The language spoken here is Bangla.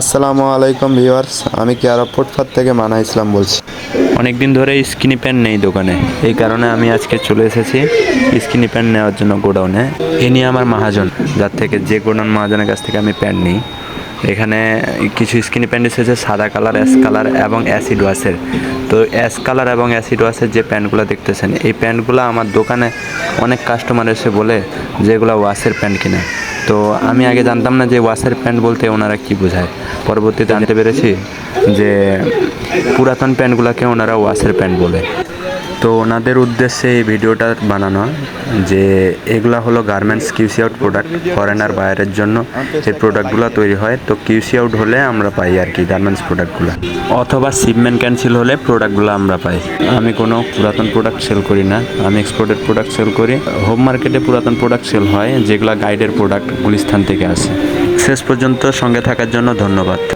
আসসালামু আলাইকুম ভিউয়ার্স, আমি কেয়ারা ফুটপাথ থেকে মানা ইসলাম বলছি। অনেক দিন ধরে স্কিনি প্যান্ট নেই দোকানে, এই কারণে আমি আজকে চলে এসেছি স্কিনি প্যান্ট নেওয়ার জন্য গোডাউনে। এ নিয়ে আমার মহাজন, যার থেকে যে গোডাউন মহাজনের কাছ থেকে আমি প্যান্ট নিই। এখানে কিছু স্কিনি প্যান্ট এসেছে, সাদা কালার, অ্যাশ কালার এবং অ্যাসিড ওয়াশের। তো অ্যাশ কালার এবং অ্যাসিড ওয়াশের যে প্যান্টগুলো দেখতেছেন, এই প্যান্টগুলো আমার দোকানে অনেক কাস্টমার এসে বলে যে এগুলো ওয়াশের প্যান্ট কিনে। তো আমি আগে জানতাম না যে ওয়াশের প্যান্ট বলতে ওনারা কি বোঝায়। পরবর্তীতে জানতে পেরেছি যে পুরাতন প্যান্টগুলোকে ওনারা ওয়াশের প্যান্ট বলে। তো ওনাদের উদ্দেশ্যে এই ভিডিওটা বানানো যে এগুলা হলো garments QC out product foreigner বাইরের জন্য এই প্রোডাক্টগুলো তৈরি হয়। তো কিউসি আউট হলে আমরা পাই আর কি গার্মেন্টস প্রোডাক্টগুলো অথবা শিপমেন্ট ক্যান্সেল হলে প্রোডাক্টগুলো আমরা পাই। আমি কোনো পুরাতন প্রোডাক্ট সেল করি না। আমি এক্সপোর্টেড প্রোডাক্ট সেল করি। হোম মার্কেটে পুরাতন প্রোডাক্ট সেল হয়, যেগুলো গাইডের প্রোডাক্ট গুলিস্থান থেকে আসে। শেষ পর্যন্ত সঙ্গে থাকার জন্য ধন্যবাদ।